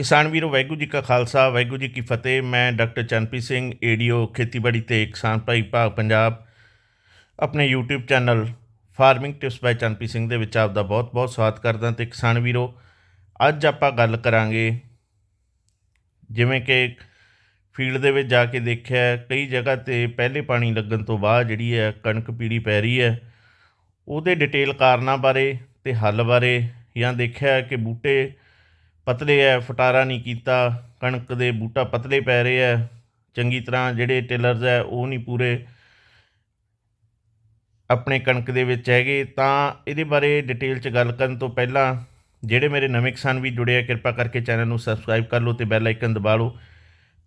ਕਿਸਾਨ ਵੀਰੋ, ਵਾਹਿਗੁਰੂ ਜੀ ਕਾ ਖਾਲਸਾ, ਵਾਹਿਗੁਰੂ ਜੀ ਕੀ ਫਤਿਹ। ਮੈਂ ਡਾਕਟਰ ਚੰਨਪ੍ਰੀਤ ਸਿੰਘ, ਏਡੀਓ ਖੇਤੀਬਾੜੀ ਤੇ ਕਿਸਾਨ ਭਾਈ ਭਾਗ ਪੰਜਾਬ। ਆਪਣੇ YouTube channel farming tips by Channpreet Singh ਦੇ ਵਿੱਚ ਆਪ ਦਾ ਬਹੁਤ-ਬਹੁਤ ਸਵਾਗਤ ਕਰਦਾ ਤੇ ਕਿਸਾਨ ਵੀਰੋ, ਅੱਜ ਆਪਾਂ ਗੱਲ ਕਰਾਂਗੇ ਜਿਵੇਂ ਕਿ ਫੀਲਡ ਦੇ ਵਿੱਚ ਜਾ ਕੇ ਦੇਖਿਆ, ਕਈ ਜਗ੍ਹਾ ਤੇ ਪਹਿਲੇ ਪਾਣੀ ਲੱਗਣ ਤੋਂ ਬਾਅਦ ਜਿਹੜੀ ਹੈ ਕਣਕ ਪੀੜੀ ਪੈ ਰਹੀ ਹੈ, ਉਹਦੇ ਡਿਟੇਲ ਕਾਰਨਾਂ ਬਾਰੇ ਤੇ ਹੱਲ ਬਾਰੇ ਜਾਂ ਦੇਖਿਆ ਕਿ ਬੂਟੇ ਪਤਲੇ ਹੈ ਫਟਾਰਾ ਨਹੀਂ ਕੀਤਾ, ਕਣਕ ਦੇ ਬੂਟਾ ਪਤਲੇ ਪੈ ਰਹੇ ਹੈ ਚੰਗੀ ਤਰ੍ਹਾਂ ਜਿਹੜੇ ਟੇਲਰਸ ਹੈ ਉਹ ਨਹੀਂ ਪੂਰੇ ਆਪਣੇ ਕਣਕ ਦੇ ਵਿੱਚ ਹੈਗੇ। ਤਾਂ ਇਹਦੇ ਬਾਰੇ ਡਿਟੇਲ 'ਚ ਗੱਲ ਕਰਨ ਤੋਂ ਪਹਿਲਾਂ ਜਿਹੜੇ ਮੇਰੇ ਨਵੇਂ ਕਿਸਾਨ ਵੀ ਜੁੜੇ ਆ, ਕਿਰਪਾ ਕਰਕੇ ਚੈਨਲ ਨੂੰ ਸਬਸਕ੍ਰਾਈਬ ਕਰ ਲਓ ਤੇ ਬੈਲ ਆਈਕਨ ਦਬਾ ਲਓ,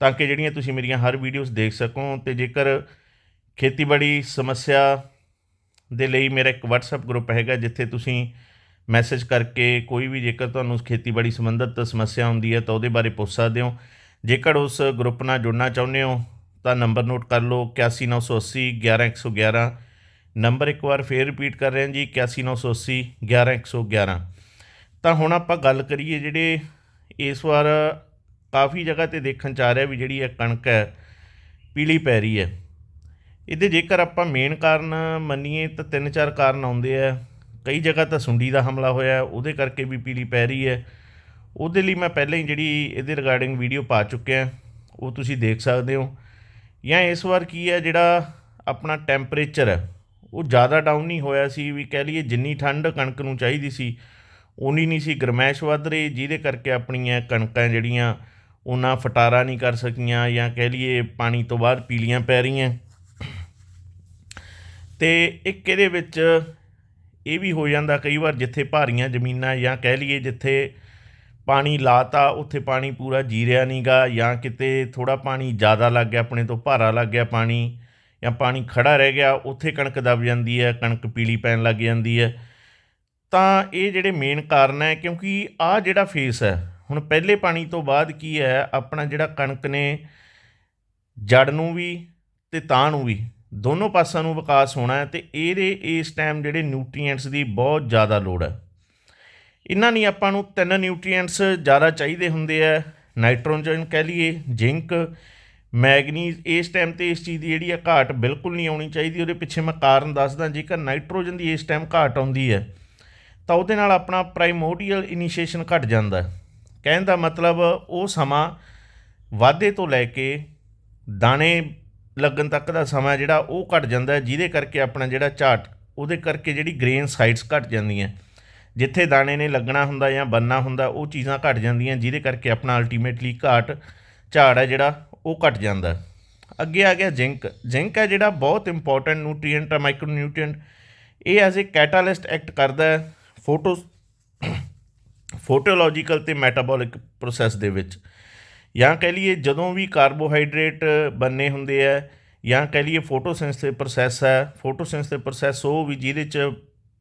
ਤਾਂ ਕਿ ਜਿਹੜੀਆਂ ਤੁਸੀਂ ਮੇਰੀਆਂ ਹਰ ਵੀਡੀਓਜ਼ ਦੇਖ ਸਕੋ। ਤੇ ਜੇਕਰ ਖੇਤੀਬਾੜੀ ਸਮੱਸਿਆ ਦੇ ਲਈ ਮੇਰਾ ਇੱਕ WhatsApp ਗਰੁੱਪ ਹੈਗਾ, ਜਿੱਥੇ ਤੁਸੀਂ ਮੈਸੇਜ ਕਰਕੇ ਕੋਈ ਵੀ ਜੇਕਰ ਤੁਹਾਨੂੰ ਖੇਤੀਬਾੜੀ ਸੰਬੰਧਿਤ ਸਮੱਸਿਆ ਹੁੰਦੀ ਹੈ ਤਾਂ ਉਹਦੇ ਬਾਰੇ ਪੁੱਛ ਸਕਦੇ ਹੋ। ਜੇਕਰ ਉਸ ਗਰੁੱਪ ਨਾਲ ਜੁੜਨਾ ਚਾਹੁੰਦੇ ਹੋ ਤਾਂ ਨੰਬਰ ਨੋਟ ਕਰ ਲਓ 81980 11111 ਨੰਬਰ ਇੱਕ ਵਾਰ ਫੇਰ ਰਿਪੀਟ ਕਰ ਰਹੇ ਹਾਂ ਜੀ 81980 11111 ਤਾਂ ਹੁਣ ਆਪਾਂ ਗੱਲ ਕਰੀਏ ਜਿਹੜੇ ਇਸ ਵਾਰ ਕਾਫੀ ਜਗ੍ਹਾ ਤੇ ਦੇਖਣ ਚ ਆ ਰਿਹਾ ਵੀ ਜਿਹੜੀ ਇਹ ਕਣਕ ਹੈ, ਪੀਲੀ ਪੈ ਰਹੀ ਹੈ। ਇਹਦੇ ਜੇਕਰ ਆਪਾਂ ਮੇਨ ਕਾਰਨ ਮੰਨੀਏ ਤਾਂ ਤਿੰਨ ਚਾਰ ਕਾਰਨ ਆਉਂਦੇ ਆ। ਕਈ ਜਗ੍ਹਾ ਤਾਂ ਸੁੰਡੀ ਦਾ ਹਮਲਾ ਹੋਇਆ ਉਹਦੇ ਕਰਕੇ ਵੀ ਪੀਲੀ ਪੈ ਰਹੀ ਹੈ। ਉਹਦੇ ਲਈ ਮੈਂ ਪਹਿਲਾਂ ਹੀ ਜਿਹੜੀ ਇਹਦੇ ਰਿਗਾਰਡਿੰਗ ਵੀਡੀਓ ਪਾ ਚੁੱਕਿਆ ਉਹ ਤੁਸੀਂ ਦੇਖ ਸਕਦੇ ਹੋ। ਜਾਂ ਇਸ ਵਾਰ ਕੀ ਹੈ, ਜਿਹੜਾ ਆਪਣਾ ਟੈਂਪਰੇਚਰ ਹੈ, ਉਹ ਜ਼ਿਆਦਾ ਡਾਊਨ ਨਹੀਂ ਹੋਇਆ ਸੀ, ਵੀ ਕਹਿ ਲਈਏ ਜਿੰਨੀ ਠੰਡ ਕਣਕ ਨੂੰ ਚਾਹੀਦੀ ਸੀ ਉਨੀ ਨਹੀਂ ਸੀ, ਗਰਮੈਸ਼ ਵੱਧ ਰਹੀ, ਜਿਹਦੇ ਕਰਕੇ ਆਪਣੀਆਂ ਕਣਕਾਂ ਜਿਹੜੀਆਂ, ਉਹਨਾਂ ਫਟਾਰਾ ਨਹੀਂ ਕਰ ਸਕੀਆਂ, ਜਾਂ ਕਹਿ ਲਈਏ ਪਾਣੀ ਤੋਂ ਬਾਅਦ ਪੀਲੀਆਂ ਪੈ ਰਹੀਆਂ। ਤੇ ਇੱਕ ਇਹਦੇ ਵਿੱਚ ਇਹ ਵੀ ਹੋ ਜਾਂਦਾ ਕਈ ਵਾਰ ਜਿੱਥੇ ਭਾਰੀਆਂ ਜ਼ਮੀਨਾਂ ਜਾਂ ਕਹਿ ਲਈਏ ਜਿੱਥੇ ਪਾਣੀ ਲਾਤਾ, ਉੱਥੇ ਪਾਣੀ ਪੂਰਾ ਜੀਰਿਆ ਨਹੀਂਗਾ ਜਾਂ ਕਿਤੇ ਥੋੜਾ ਪਾਣੀ ਜ਼ਿਆਦਾ ਲੱਗ ਗਿਆ, ਆਪਣੇ ਤੋਂ ਭਾਰਾ ਲੱਗ ਗਿਆ ਪਾਣੀ ਜਾਂ ਪਾਣੀ ਖੜਾ ਰਹਿ ਗਿਆ, ਉੱਥੇ ਕਣਕ ਦਬ ਜਾਂਦੀ ਹੈ, ਕਣਕ ਪੀਲੀ ਪੈਣ ਲੱਗ ਜਾਂਦੀ ਹੈ। ਤਾਂ ਇਹ ਜਿਹੜੇ ਮੇਨ ਕਾਰਨ ਹੈ ਕਿਉਂਕਿ ਆਹ ਜਿਹੜਾ ਫੇਸ ਹੈ, ਹੁਣ ਪਹਿਲੇ ਪਾਣੀ ਤੋਂ ਬਾਅਦ ਕੀ ਹੈ, ਆਪਣਾ ਜਿਹੜਾ ਕਣਕ ਨੇ ਜੜ ਨੂੰ ਵੀ ਤੇ ਤਾਂ ਨੂੰ ਵੀ ਦੋਨੋਂ ਪਾਸਿਆਂ ਨੂੰ ਵਿਕਾਸ ਹੋਣਾ ਹੈ ਤੇ ਇਹਦੇ ਇਸ ਟਾਈਮ ਜਿਹੜੇ ਨਿਊਟ੍ਰੀਐਂਟਸ ਦੀ ਬਹੁਤ ਜ਼ਿਆਦਾ ਲੋੜ ਹੈ। ਇਹਨਾਂ ਨੇ ਆਪਾਂ ਨੂੰ ਤਿੰਨ ਨਿਊਟ੍ਰੀਐਂਟਸ ਜ਼ਿਆਦਾ ਚਾਹੀਦੇ ਹੁੰਦੇ ਆ ਨਾਈਟ੍ਰੋਜਨ ਕਹਿ ਲਈਏ, ਜ਼ਿੰਕ, ਮੈਗਨੀਜ਼, ਇਸ ਟਾਈਮ ਤੇ ਇਸ ਚੀਜ਼ ਦੀ ਜਿਹੜੀ ਆ ਘਾਟ ਬਿਲਕੁਲ ਨਹੀਂ ਆਉਣੀ ਚਾਹੀਦੀ। ਉਹਦੇ ਪਿੱਛੇ ਮੈਂ ਕਾਰਨ ਦੱਸਦਾ, ਜੇਕਰ ਨਾਈਟ੍ਰੋਜਨ ਦੀ ਇਸ ਟਾਈਮ ਘਾਟ ਆਉਂਦੀ ਹੈ, ਤਾਂ ਉਹਦੇ ਨਾਲ ਆਪਣਾ ਪ੍ਰਾਇਮੋਰਡੀਅਲ ਇਨੀਸ਼ੀਏਸ਼ਨ ਘਟ ਜਾਂਦਾ ਕਹਿਣ ਦਾ ਮਤਲਬ ਉਹ ਸਮਾਂ ਵਾਧੇ ਤੋਂ ਲੈ ਕੇ ਦਾਣੇ ਲੱਗਣ ਤੱਕ ਦਾ ਸਮਾਂ ਜਿਹੜਾ ਉਹ ਘਟ ਜਾਂਦਾ ਜਿਹਦੇ ਕਰਕੇ ਆਪਣਾ ਜਿਹੜਾ ਝਾਟ ਉਹਦੇ ਕਰਕੇ ਜਿਹੜੀ ਗ੍ਰੇਨ ਸਾਈਡਸ ਘਟ ਜਾਂਦੀਆਂ ਜਿੱਥੇ ਦਾਣੇ ਨੇ ਲੱਗਣਾ ਹੁੰਦਾ ਜਾਂ ਬੰਨਾ ਹੁੰਦਾ, ਉਹ ਚੀਜ਼ਾਂ ਘਟ ਜਾਂਦੀਆਂ, ਜਿਹਦੇ ਕਰਕੇ ਆਪਣਾ ਅਲਟੀਮੇਟਲੀ ਘਾਟ, ਝਾੜ ਹੈ ਜਿਹੜਾ, ਉਹ ਘਟ ਜਾਂਦਾ ਅੱਗੇ ਆ ਗਿਆ ਜ਼ਿੰਕ ਜ਼ਿੰਕ ਹੈ ਜਿਹੜਾ ਬਹੁਤ ਇੰਪੋਰਟੈਂਟ ਨਿਊਟ੍ਰੀਐਂਟ ਹੈ ਮਾਈਕਰੋ ਨਿਊਟ੍ਰੀਐਂਟ ਇਹ ਐਜ਼ ਅ ਕੈਟਾਲਿਸਟ ਐਕਟ ਕਰਦਾ ਹੈ ਫੋਟੋ, ਫੋਟੋਲੋਜੀਕਲ ਤੇ ਮੈਟਾਬੋਲਿਕ ਪ੍ਰੋਸੈਸ ਦੇ ਵਿੱਚ। ਜਾਂ ਕਹਿ ਲਈਏ ਜਦੋਂ ਵੀ ਕਾਰਬੋਹਾਈਡਰੇਟ ਬੰਨੇ ਹੁੰਦੇ ਆ, ਜਾਂ ਕਹਿ ਲਈਏ ਫੋਟੋਸਿੰਥੇਸਿਸ ਪ੍ਰੋਸੈਸ ਹੈ ਫੋਟੋਸਿੰਥੇਸਿਸ ਪ੍ਰੋਸੈਸ ਉਹ ਵੀ ਜਿਹਦੇ ਚ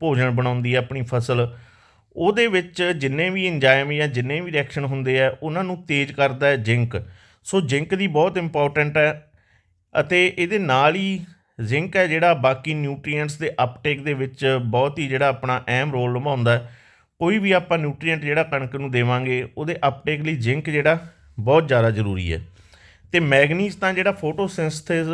ਭੋਜਨ ਬਣਾਉਂਦੀ ਹੈ ਆਪਣੀ ਫਸਲ, ਉਹਦੇ ਵਿੱਚ ਜਿੰਨੇ ਵੀ ਇੰਜ਼ਾਈਮ ਜਾਂ ਜਿੰਨੇ ਵੀ ਰਿਐਕਸ਼ਨ ਹੁੰਦੇ ਆ, ਉਹਨਾਂ ਨੂੰ ਤੇਜ਼ ਕਰਦਾ ਹੈ ਜ਼ਿੰਕ ਸੋ ਜ਼ਿੰਕ ਦੀ ਬਹੁਤ ਇੰਪੋਰਟੈਂਟ ਹੈ ਅਤੇ ਇਹਦੇ ਨਾਲ ਹੀ ਜ਼ਿੰਕ ਹੈ ਜਿਹੜਾ ਬਾਕੀ ਨਿਊਟ੍ਰੀਐਂਟਸ ਦੇ ਅਪਟੇਕ ਦੇ ਵਿੱਚ ਬਹੁਤ ਹੀ ਜਿਹੜਾ ਆਪਣਾ ਅਹਿਮ ਰੋਲ ਨਿਭਾਉਂਦਾ ਕੋਈ ਵੀ ਆਪਾਂ ਨਿਊਟ੍ਰੀਐਂਟ ਜਿਹੜਾ ਕਣਕ ਨੂੰ ਦੇਵਾਂਗੇ, ਉਹਦੇ ਅਪਟੇਕ ਲਈ ਜ਼ਿੰਕ ਜਿਹੜਾ ਬਹੁਤ ਜ਼ਿਆਦਾ ਜ਼ਰੂਰੀ ਹੈ। ਤੇ ਮੈਗਨੀਜ਼ ਤਾਂ ਜਿਹੜਾ ਫੋਟੋਸਿੰਥੇਸਿਸ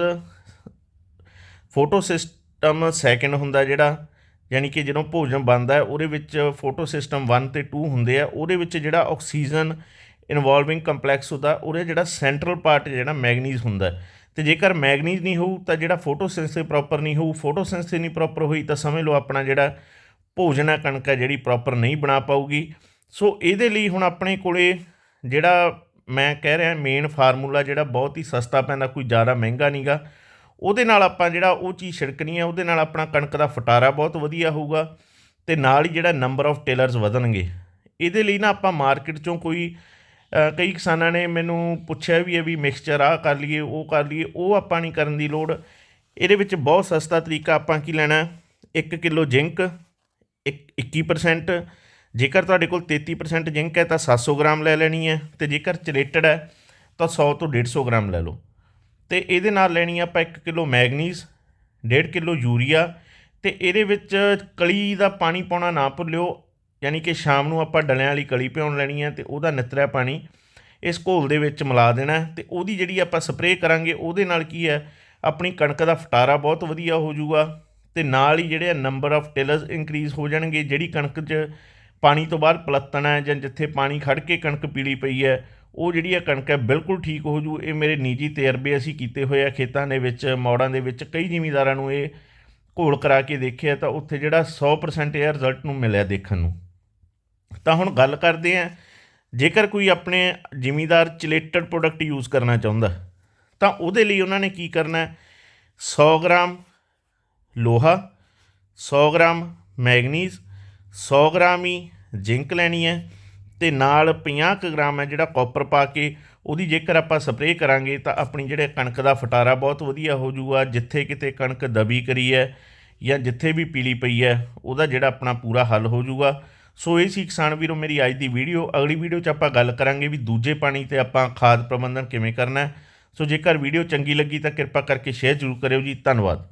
ਫੋਟੋ ਸਿਸਟਮ ਸੈਕਿੰਡ ਹੁੰਦਾ ਜਿਹੜਾ, ਯਾਨੀ ਕਿ ਜਦੋਂ ਭੋਜਨ ਬਣਦਾ ਉਹਦੇ ਵਿੱਚ ਫੋਟੋ ਸਿਸਟਮ 1 ਤੇ 2 ਹੁੰਦੇ ਆ। ਉਹਦੇ ਵਿੱਚ ਜਿਹੜਾ ਆਕਸੀਜਨ ਇਨਵੋਲਵਿੰਗ ਕੰਪਲੈਕਸ ਹੁੰਦਾ, ਉਹਦੇ ਜਿਹੜਾ ਸੈਂਟਰਲ ਪਾਰਟ ਜਿਹੜਾ ਮੈਗਨੀਜ਼ ਹੁੰਦਾ ਹੈ। ਤੇ ਜੇਕਰ ਮੈਗਨੀਜ਼ ਨਹੀਂ ਹੋਊ, ਤਾਂ ਜਿਹੜਾ ਫੋਟੋਸਿੰਥੇਸਿਸ ਪ੍ਰੋਪਰ ਨਹੀਂ ਹੋਊ ਫੋਟੋਸਿੰਥੇਸਿਸ ਨਹੀਂ ਪ੍ਰੋਪਰ ਹੋਈ, ਤਾਂ ਸਮਝ ਲਓ ਆਪਣਾ ਜਿਹੜਾ ਭੋਜਨ ਹੈ ਕਣਕ ਹੈ ਜਿਹੜੀ ਪ੍ਰੋਪਰ ਨਹੀਂ ਬਣਾ ਪਾਊਗੀ। ਸੋ ਇਹਦੇ ਲਈ ਹੁਣ ਆਪਣੇ ਕੋਲੇ ਜਿਹੜਾ ਮੈਂ ਕਹਿ ਰਿਹਾ ਮੇਨ ਫਾਰਮੂਲਾ ਜਿਹੜਾ ਬਹੁਤ ਹੀ ਸਸਤਾ ਪੈਂਦਾ, ਕੋਈ ਜ਼ਿਆਦਾ ਮਹਿੰਗਾ ਨਹੀਂਗਾ। ਉਹਦੇ ਨਾਲ ਆਪਾਂ ਜਿਹੜਾ ਉਹ ਚੀਜ਼ ਛਿੜਕਣੀ ਹੈ ਉਹਦੇ ਨਾਲ ਆਪਣਾ ਕਣਕ ਦਾ ਫਟਾਰਾ ਬਹੁਤ ਵਧੀਆ ਹੋਊਗਾ ਤੇ ਨਾਲ ਹੀ ਜਿਹੜਾ ਨੰਬਰ ਆਫ ਟੇਲਰਸ ਵਧਣਗੇ। ਇਹਦੇ ਲਈ ਨਾ ਆਪਾਂ ਮਾਰਕੀਟ ਚੋਂ ਕੋਈ ਕਈ ਕਿਸਾਨਾਂ ਨੇ ਮੈਨੂੰ ਪੁੱਛਿਆ ਵੀ ਹੈ ਵੀ ਮਿਕਸਚਰ ਆਹ ਕਰ ਲਈਏ, ਉਹ ਕਰ ਲਈਏ, ਉਹ ਆਪਾਂ ਨਹੀਂ ਕਰਨ ਦੀ ਲੋੜ। ਇਹਦੇ ਵਿੱਚ ਬਹੁਤ ਸਸਤਾ ਤਰੀਕਾ ਆਪਾਂ ਕੀ ਲੈਣਾ? 1 ਕਿਲੋ ਜ਼ਿੰਕ, ਇੱਕ 21% ਜੇਕਰ ਤੁਹਾਡੇ ਕੋਲ 33% ਜ਼ਿੰਕ ਹੈ, ਤਾਂ 700 ਗ੍ਰਾਮ ਲੈ ਲੈਣੀ ਹੈ ਤੇ ਜੇਕਰ ਚਲੇਟਡ ਹੈ, ਤਾਂ 100 ਤੋਂ 150 ਗ੍ਰਾਮ ਲੈ ਲਓ। ਤੇ ਇਹਦੇ ਨਾਲ ਲੈਣੀ ਆ ਆਪਾਂ 1 ਕਿਲੋ ਮੈਗਨੀਜ਼ 1.5 ਕਿਲੋ ਯੂਰੀਆ ਤੇ ਇਹਦੇ ਵਿੱਚ ਕਲੀ ਦਾ ਪਾਣੀ ਪਾਉਣਾ ਨਾ ਭੁੱਲਿਓ, ਯਾਨੀ ਕਿ ਸ਼ਾਮ ਨੂੰ ਆਪਾਂ ਡਲਿਆਂ ਵਾਲੀ ਕਲੀ ਭਿਉਣ ਲੈਣੀ ਹੈ ਤੇ ਉਹਦਾ ਨਿਤਰਿਆ ਪਾਣੀ ਇਸ ਘੋਲ ਦੇ ਵਿੱਚ ਮਿਲਾ ਦੇਣਾ ਹੈ ਤੇ ਉਹਦੀ ਜਿਹੜੀ ਆਪਾਂ ਸਪਰੇਅ ਕਰਾਂਗੇ, ਉਹਦੇ ਨਾਲ ਕੀ ਹੈ, ਆਪਣੀ ਕਣਕ ਦਾ ਫਟਾਰਾ ਬਹੁਤ ਵਧੀਆ ਹੋ ਜਾਊਗਾ ਤੇ ਨਾਲ ਹੀ ਜਿਹੜੇ ਨੰਬਰ ਆਫ ਟਿਲਰਸ ਇਨਕਰੀਜ਼ ਹੋ ਜਾਣਗੇ, ਜਿਹੜੀ ਕਣਕ 'ਚ ਪਾਣੀ ਤੋਂ ਬਾਅਦ ਪਲੱਤਣਾ ਹੈ ਜਾਂ ਜਿੱਥੇ ਪਾਣੀ ਖੜ ਕੇ ਕਣਕ ਪੀਲੀ ਪਈ ਹੈ, ਉਹ ਜਿਹੜੀ ਆ ਕਣਕ ਹੈ, ਬਿਲਕੁਲ ਠੀਕ ਹੋ ਜੂ। ਇਹ ਮੇਰੇ ਨਿੱਜੀ ਤਜਰਬੇ ਅਸੀਂ ਕੀਤੇ ਹੋਏ ਆ ਖੇਤਾਂ ਦੇ ਵਿੱਚ, ਮੌੜਾਂ ਦੇ ਵਿੱਚ, ਕਈ ਜ਼ਿਮੀਂਦਾਰਾਂ ਨੂੰ ਇਹ ਘੋਲ ਕਰਾ ਕੇ ਦੇਖਿਆ ਤਾਂ ਉੱਥੇ ਜਿਹੜਾ 100% ਇਹ ਰਿਜ਼ਲਟ ਨੂੰ ਮਿਲਿਆ ਦੇਖਣ ਨੂੰ। ਤਾਂ ਹੁਣ ਗੱਲ ਕਰਦੇ ਹਾਂ, ਜੇਕਰ ਕੋਈ ਆਪਣੇ ਜ਼ਿਮੀਂਦਾਰ ਚਿਲੇਟਡ ਪ੍ਰੋਡਕਟ ਯੂਜ਼ ਕਰਨਾ ਚਾਹੁੰਦਾ, ਤਾਂ ਉਹਦੇ ਲਈ ਉਹਨਾਂ ਨੇ ਕੀ ਕਰਨਾ ਹੈ? 100 ਗ੍ਰਾਮ ਲੋਹਾ 100 ਗ੍ਰਾਮ ਮੈਗਨੀਜ਼ 100 ਗ੍ਰਾਮ ਹੀ ਜ਼ਿੰਕ ਲੈਣੀ ਹੈ ਤੇ ਨਾਲ 50 ਕੁ ਗ੍ਰਾਮ ਹੈ ਜਿਹੜਾ ਕਾਪਰ ਪਾ ਕੇ ਉਹਦੀ ਜੇਕਰ ਆਪਾਂ ਸਪਰੇਅ ਕਰਾਂਗੇ ਤਾਂ ਆਪਣੀ ਜਿਹੜੇ ਕਣਕ ਦਾ ਫਟਾਰਾ ਬਹੁਤ ਵਧੀਆ ਹੋ ਜਾਊਗਾ, ਜਿੱਥੇ ਕਿਤੇ ਕਣਕ ਦਬੀ ਕਰੀ ਹੈ ਜਾਂ ਜਿੱਥੇ ਵੀ ਪੀਲੀ ਪਈ ਹੈ, ਉਹਦਾ ਜਿਹੜਾ ਆਪਣਾ ਪੂਰਾ ਹੱਲ ਹੋ ਜਾਊਗਾ। ਸੋ ਇਹ ਸੀ ਕਿਸਾਨ ਵੀਰੋ ਮੇਰੀ ਅੱਜ ਦੀ ਵੀਡੀਓ। ਅਗਲੀ ਵੀਡੀਓ 'ਚ ਆਪਾਂ ਗੱਲ ਕਰਾਂਗੇ ਵੀ ਦੂਜੇ ਪਾਣੀ ਤੇ ਆਪਾਂ ਖਾਦ ਪ੍ਰਬੰਧਨ ਕਿਵੇਂ ਕਰਨਾ ਹੈ। ਸੋ ਜੇਕਰ ਵੀਡੀਓ ਚੰਗੀ ਲੱਗੀ ਤਾਂ ਕਿਰਪਾ ਕਰਕੇ ਸ਼ੇਅਰ ਜ਼ਰੂਰ ਕਰਿਓ ਜੀ। ਧੰਨਵਾਦ।